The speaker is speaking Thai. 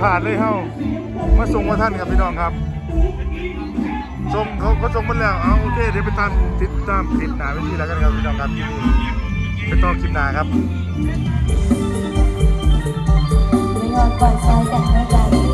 ผ่านเลยเฮ้ามาส่งมาท่านครับพี่น้องครับส่งเขาก็ส่งมาแล้วเอาโอเคเดี๋ยวไปตามติดตามคลิปหนาไปที่แล้วกันครับพี่น้องครับที่นี่ไปต่อคลิปหนาครับไม่ยอมปล่อยใจกันไม่ได้